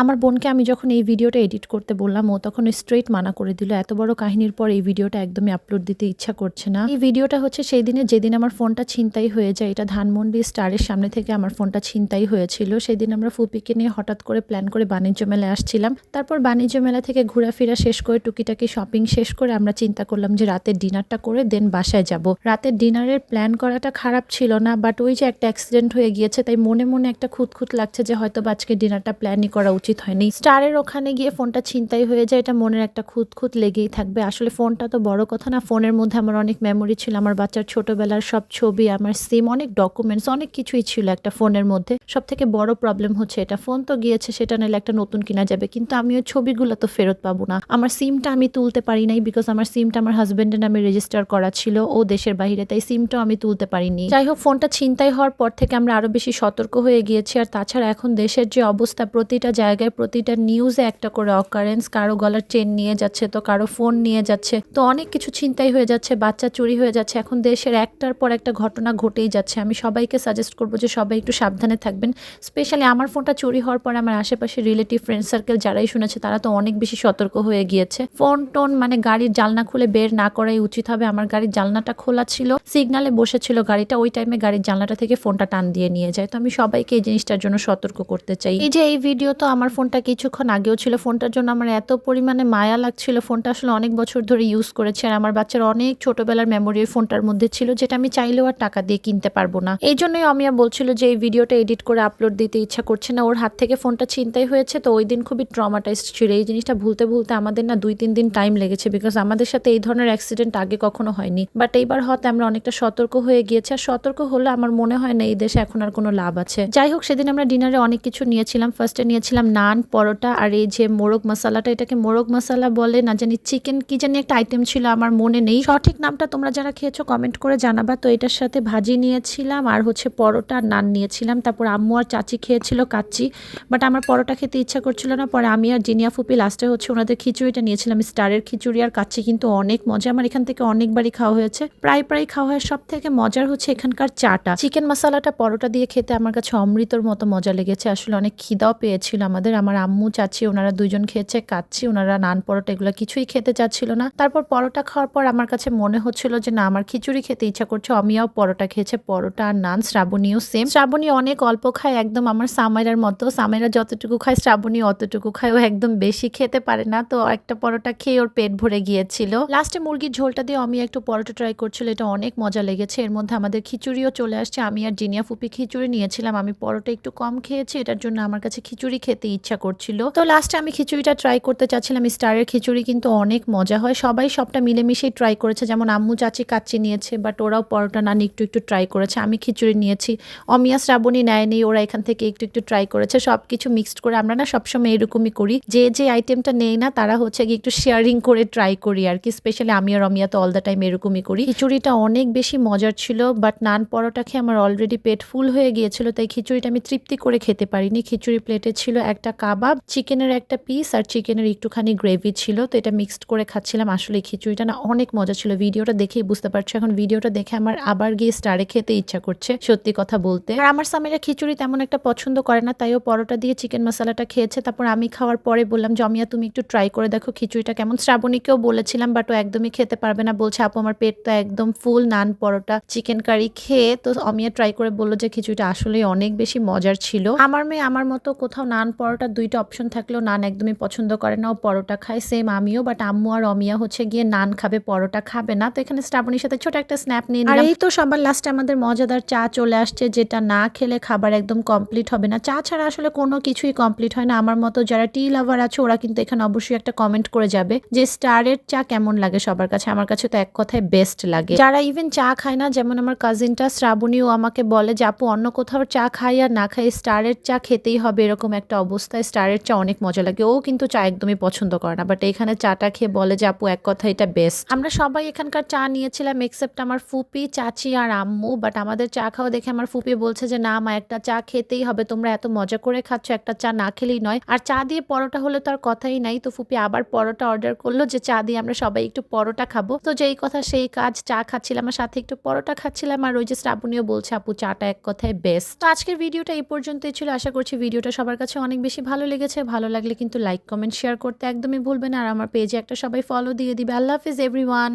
আমার বোনকে আমি যখন এই ভিডিওটা এডিট করতে বললাম, ও তখন স্ট্রেট মানা করে দিল, এত বড় কাহিনীর পর এই ভিডিওটা একদমই আপলোড দিতে ইচ্ছা করছে না। এই ভিডিওটা হচ্ছে সেই দিনে যেদিন আমার ফোনটা ছিনতাই হয়ে যায়, এটা ধানমন্ডি স্টারের সামনে থেকে আমার ফোনটা ছিনতাই হয়েছিল। সেদিন আমরা ফুপিকে নিয়ে হঠাৎ করে প্ল্যান করে বাণিজ্য মেলায় আসছিলাম। তারপর বাণিজ্য মেলা থেকে ঘোরাফেরা শেষ করে টুকিটাকি শপিং শেষ করে আমরা চিন্তা করলাম যে রাতের ডিনারটা করে দেন বাসায় যাব। রাতের ডিনারের প্ল্যান করাটা খারাপ ছিল না বাট ওই যে একটা অ্যাক্সিডেন্ট হয়ে গিয়েছে, তাই মনে মনে একটা খুঁতখুত লাগছে যে হয়তো আজকে ডিনারটা প্ল্যানই করা উচিত হয়নি। স্টারের ওখানে গিয়ে ফোনটা ছিনতাই হয়ে যায়, এটা মনের একটা খুঁত খুঁত লেগেই থাকবে। আসলে ফোনটা তো বড় কথা না, ফোনের মধ্যে আমার অনেক মেমোরি ছিল, আমার বাচ্চার ছোটবেলার সব ছবি, আমার সিম অনেক ডকুমেন্টস অনেক কিছুই ছিল একটা ফোনের মধ্যে। সব থেকে বড় প্রবলেম হচ্ছে এটা, ফোন তো গিয়েছে, সেটা নিলে একটা নতুন কিনা যাবে, কিন্তু আমি ওই ছবিগুলো তো ফেরত পাবো না। আমার সিমটা আমি তুলতে পারি নাই বিকজ আমার সিমটা আমার হাজবেন্ডের নামে রেজিস্টার করা ছিল, ও দেশের বাইরে, তাই সিমটাও আমি তুলতে পারিনি। যাই হোক, ফোনটা ছিনতাই হওয়ার পর থেকে আমরা আরও বেশি সতর্ক হয়ে গিয়েছি, আর তাছাড়া এখন দেশের যে অবস্থা, প্রতিটা জায়গায় প্রতিটা নিউজে একটা করে অকারেন্স কারও গলার চেন নিয়ে যাচ্ছে, তো কারও ফোন নিয়ে যাচ্ছে, তো অনেক কিছু ছিনতাই হয়ে যাচ্ছে, বাচ্চা চুরি হয়ে যাচ্ছে। এখন দেশের একটার পর একটা ঘটনা ঘটেই যাচ্ছে। আমি সবাইকে সাজেস্ট করব যে সবাই একটু সাবধানে থাকবেন। স্পেশালি আমার ফোনটা চুরি হওয়ার পর আমার আশেপাশে রিলেটিভ ফ্রেন্ড সার্কেল যারাই শুনেছে, তারা তো অনেক বেশি সতর্ক হয়ে গিয়েছে। ফোন টোন মানে গাড়ির জালনা খুলে বের না করাই উচিত হবে। আমার গাড়ির জালনাটা খোলা ছিল সিগনালে বসেছিল গাড়িটা, ওই টাইমে গাড়ির জানলাটা থেকে ফোনটা টান দিয়ে নিয়ে যায়। তো আমি সবাইকে এই জিনিসটার জন্য সতর্ক করতে চাই। এই যে এই ভিডিও তো আমার ফোনটা কিছুক্ষণ আগেও ছিল। ফোনটার জন্য আমার এত পরিমাণে মায়া লাগছিল। ফোনটা আসলে অনেক বছর ধরে ইউজ করেছি আর আমার বাচ্চার অনেক ছোটবেলার মেমোরি ওই ফোনটার মধ্যে ছিল, যেটা আমি চাইলেও আর টাকা দিয়ে কিনতে পারব না। এই জন্যই অমিয়া বলছিল যে, এই ভিডিওটা এডিট করে আপলোড দিতে ইচ্ছা করছে না। ওর হাত থেকে ফোনটা ছিনতাই হয়েছে, তো ওই দিন খুবই ট্রমাটাইজড ছিল। এই জিনিসটা ভুলতে ভুলতে আমাদের না দুই, তিন দিন টাইম লেগেছে বিকজ আমাদের সাথে এই ধরনের অ্যাক্সিডেন্ট আগে কখনো হয়নি। বাট এইবার হয়তো আমরা অনেকটা সতর্ক হয়ে গিয়েছি আর সতর্ক হলে আমার মনে হয় না এই দেশে এখন আর কোনো লাভ আছে। যাই হোক, সেদিন আমরা ডিনারে অনেক কিছু নিয়েছিলাম। ফার্স্টে নিয়েছিলাম নান, পরোটা আর এই যে মোরগ মশালাটা, এটাকে মোরগ মশালা বলে না জানি, চিকেন কি জানি একটা আইটেম ছিল আমার মনে নেই। সঠিক নামটা তোমরা যারা খেয়েছো কমেন্ট করে জানাবা। তো এটার সাথে ভাজি নিয়েছিলাম আর হচ্ছে পরোটা আর নান নিয়েছিলাম। তারপর আম্মু আর চাচি খেয়েছিল কাচ্চি বাট আমার পরোটা খেতে ইচ্ছা করছিল না। পরে আমি আর জিনিয়া ফুপি লাস্টে হচ্ছে ওনাদের খিচুড়িটা নিয়েছিলাম, স্টারের খিচুড়ি আর কাচ্চি কিন্তু অনেক মজা। আমার এখান থেকে অনেকবারই খাওয়া হয়েছে। প্রায় প্রায় খাওয়া হয় সব থেকে মজার হচ্ছে এখানকার চাটা। চিকেন মশলাটা পরোটা দিয়ে খেতে আমার কাছে অমৃতর মতো মজা লেগেছে। আসলে অনেক খিদাও পেয়েছিল আমাদের আমার আম্মু চাচি ওনারা দুজন খেয়েছে কাচ্ছি ওনারা নান পরোটা এগুলো কিছুই খেতে চাচ্ছিল না। তারপর পরোটা খাওয়ার পর আমার কাছে মনে হচ্ছিল যে, না, আমার খিচুড়ি খেতে ইচ্ছা করছে। অমিয়াও পরোটা খেয়েছে, পরোটা আর নান, শ্রাবণীও সেম শ্রাবণী অনেক অল্প খায়, একদম আমার সামাইরার মতো। সামাইরা যতটুকু খায়, শ্রাবণী অতটুকু খায় ও একদম বেশি খেতে পারে না। তো একটা পরোটা খেয়ে ওর পেট ভরে গিয়েছিল। লাস্টে মুরগির ঝোলটা দিয়ে আমি একটু পরোটা ট্রাই করছিল, এটা অনেক মজা লেগেছে। এর মধ্যে আমাদের খিচুড়িও চলে আসছে। আমি আর জিনিয়া ফুপি খিচুড়ি নিয়েছিলাম, আমি পরোটা একটু কম খেয়েছি, এটার জন্য আমার কাছে খিচুড়ি খেতে ইচ্ছা করছিল। তো লাস্টে আমি খিচুড়িটা ট্রাই করতে চাচ্ছিলাম, স্টারের খিচুড়ি কিন্তু অনেক মজা হয়। সবাই সবটা মিলেমিশেই ট্রাই করেছে, যেমন আম্মু চাচি কাচ্চি নিয়েছে বাট ওরাও পরোটা নান একটু একটু ট্রাই করেছে। আমি খিচুড়ি নিয়েছি, অমিয়া শ্রাবণী নেয়নি, ওরা এখান থেকে একটু একটু ট্রাই করেছে। সব কিছু মিক্সড করে আমরা না সবসময় এরকমই করি। যে যে আইটেমটা নেই না, তারা হচ্ছে গিয়ে একটু শেয়ারিং করে ট্রাই করি আর কি। স্পেশালি আমি আর অমিয়া তো অল দ্য টাইম এরকমই করি। খিচুড়িটা অনেক বেশি মজার ছিল বাট নান পরোটা খেয়ে আমার অলরেডি পেট ফুল হয়ে গিয়েছিল, তাই খিচুড়িটা আমি তৃপ্তি করে খেতে পারিনি। খিচুড়ি প্লেটে ছিল একটা কাবাব, চিকেনের একটা পিস আর চিকেনের একটুখানি গ্রেভি ছিল। তো এটা মিক্সড করে খাচ্ছিলাম। আসলে খিচুড়িটা না অনেক মজা ছিল। ভিডিওটা দেখেই বুঝতে পারছ। এখন ভিডিওটা দেখে আমার আবার গিয়ে স্টারে খেতে ইচ্ছা করছে, সত্যি কথা বলতে। আর আমার সামেরা খিচুড়ি তেমন একটা পছন্দ করে না, তাইও পরোটা দিয়ে চিকেন মশলাটা খেয়েছে। তারপর আমি খাওয়ার পরে বললাম, জমিয়া, তুমি একটু ট্রাই করে দেখো খিচুড়িটা কেমন। শ্রাবণীকেও বলেছিলাম, বাট ও একদমই খেতে পারবে না। বলছে, আপু, আমার পেট তো একদম ফুল নান, পরোটা চিকেন কারি খেয়ে। তো অমিয়া ট্রাই করে বলল যে, খিচুড়িটা আসলে অনেক বেশি মজার ছিল। আমার মেয়ে আমার মতো কোথাও নান পরোটা দুইটা অপশন থাকলেও নান একদমই পছন্দ করে না। ও পরোটা খায় সেম আমিও বাট আম্মু আর অমিয়া হচ্ছে গিয়ে নান খাবে পরোটা খাবে না। তো এখানে শ্রাবণীর সাথে ছোট একটা স্ন্যাপ নিয়ে। আর এই তো সবার লাস্টে আমাদের মজাদার চা চলে আসছে যেটা না খেলে খাবার একদম কমপ্লিট হবে না। চা ছাড়া আসলে কোনো কিছুই কমপ্লিট হয় না। আমার মতো যারা টি লাভার আছে ওরা কিন্তু এখানে অবশ্যই একটা কমেন্ট করে যাবে যে স্টারের চা কেমন লাগে সবার কাছে? আমার কাছে তো এক কথায় বেস্ট লাগে। যারা ইভেন চা খায় না যেমন আমার কাজিনটা শ্রাবণীও আমাকে বলে যে আপু অন্য কোথাও চা খাই আর না খাই স্টারের চা খেতেই হবে এরকম একটা অবস্থায় স্টারের চা অনেক মজা লাগে। ও কিন্তু চা একদমই পছন্দ করে না বাট এখানে চাটা খেয়ে বলে যে, আপু, এক কথা এটা বেস্ট আমরা সবাই এখানকার চা নিয়েছিলাম এক্সেপ্ট আমার ফুপি, চাচি আর আম্মু বাট আমাদের চা খাওয়া দেখে আমার ফুপি বলছে যে, না মা, একটা চা খেতেই হবে, তোমরা এত মজা করে খাচ্ছ, একটা চা না খেলেই নয়। আর চা দিয়ে পরোটা হলে তো আর কথাই নাই, তো ফুপি আবার পরোটা অর্ডার করল যে, চা দিয়ে আমরা সবাই একটু পরোটা খাব। তো যেই কথা সেই কাজ, চা খাচ্ছিলাম আর সাথে একটু পরোটা খাচ্ছিলাম, আর ওই যে শ্রাবণীও বলছে, আপু, চাটা এক কথায় বেস্ট তো আজকের ভিডিওটা এই পর্যন্তই ছিল, আশা করছি ভিডিওটা সবার কাছে অনেক বেশি ভালো লেগেছে, ভালো লাগলে কিন্তু লাইক কমেন্ট শেয়ার করতে একদমই ভুলবেন আর আমার পেজে একটা সবাই ফলো দিয়ে দিবে। আল্লাহ হাফিজ এভরিওয়ান